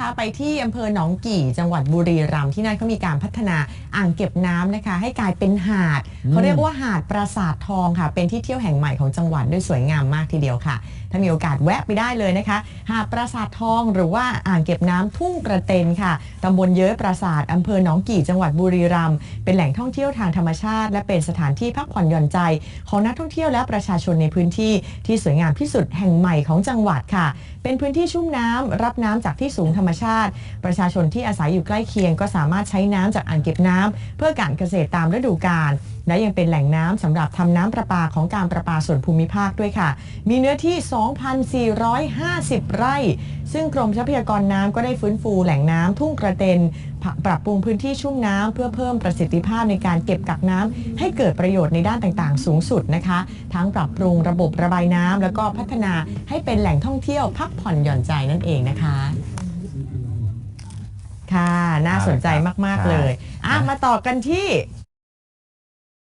นะคะ ไปที่อำเภอหนองกี่จังหวัดบุรีรัมย์ที่นั่นเขามีการพัฒนาอ่างเก็บน้ำนะคะ ให้กลายเป็นหาดอืมเขาเรียกว่าหาดปราสาททองค่ะ เป็นที่เที่ยวแห่งใหม่ของจังหวัดด้วยสวยงามมากทีเดียวค่ะ ถ้ามีโอกาสแวะไปได้เลยนะคะ หาดปราสาททองหรือว่าอ่างเก็บน้ำทุ่งกระเตนค่ะตำบลเย้ยปราสาทอำเภอหนองกี่จังหวัดบุรีรัมย์เป็นแหล่งท่องเที่ยวทางธรรมชาติ และเป็นสถานที่พักผ่อนหย่อนใจ ของนักท่องเที่ยวและประชาชนในพื้นที่ที่สวยงามที่สุดแห่งใหม่ของจังหวัดค่ะ เป็นพื้นที่ชุ่มน้ำรับน้ำจากที่สูงธรรมชาติ ประชาชนที่อาศัยอยู่ใกล้เคียง ก็สามารถใช้น้ำจากอ่างเก็บน้ำเพื่อการเกษตรตามฤดูกาลและยังเป็นแหล่งน้ำสำหรับทำน้ำประปาของการประปาส่วนภูมิภาคด้วยค่ะ มีเนื้อที่ 2,450 ไร่ ซึ่งกรมทรัพยากรน้ำก็ได้ฟื้นฟูแหล่งน้ำทุ่งกระเตนปรับปรุงพื้นที่ชุ่มน้ำเพื่อเพิ่มประสิทธิภาพในการเก็บกักน้ำให้เกิดประโยชน์ในด้านต่างๆ สูงสุดนะคะ ทั้งปรับปรุงระบบระบายน้ำแล้วก็พัฒนาให้เป็นแหล่งท่องเที่ยวพักผ่อนหย่อนใจนั่นเองนะคะ น่าสนใจมาก ๆ เลยอะมาต่อกันที่